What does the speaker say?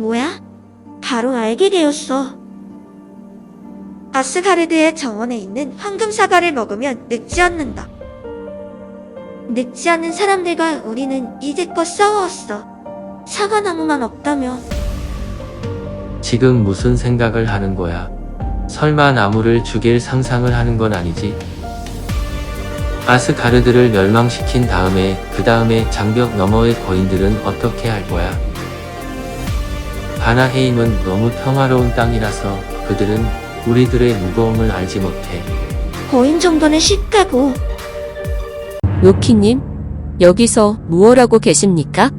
뭐야? 바로 알게 되었어. 아스가르드의 정원에 있는 황금 사과를 먹으면 늙지 않는다. 늙지 않는 사람들과 우리는 이제껏 싸워왔어. 사과나무만 없다면 지금 무슨 생각을 하는 거야? 설마 나무를 죽일 상상을 하는 건 아니지? 아스가르드를 멸망시킨 다음에 그 다음에 장벽 너머의 거인들은 어떻게 할 거야? 바나헤임은 너무 평화로운 땅이라서 그들은 우리들의 무거움을 알지 못해. 거인 정도는 쉽다고. 로키님, 여기서 무엇하고 계십니까?